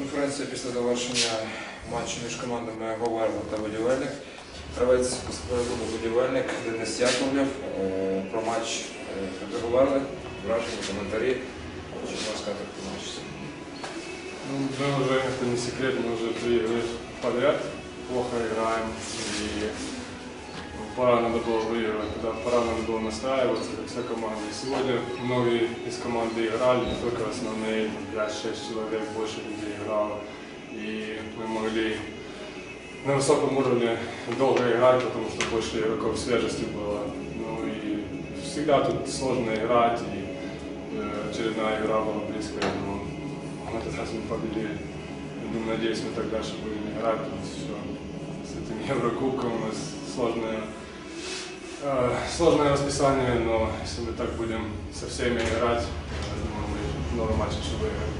Конференція після завершення матчу між командами Говерла та Будівельник. Гравець клубу Будівельник Денис Яковлев е, про матч е, Говерли, враження, коментарі. Що можна сказати про матч? Ну, мы уже, это не секрет, мы уже три игры подряд плохо играем. И ну, Пора надо было выигрывать, тогда пора надо было настраиваться, как вся команда. И сегодня многие из команды играли, не только основные, там, 5-6 человек, больше людей играло. И мы могли на высоком уровне долго играть, потому что больше игроков свежести было. Ну и всегда тут сложно играть, и э, очередная игра была близкая, но в этот раз мы победили. Я думаю, надеюсь, мы так дальше будем играть. Все с этим Еврокубком у сложное, э, сложное расписание, но если мы так будем со всеми играть, я думаю, мы много матчей еще выиграем.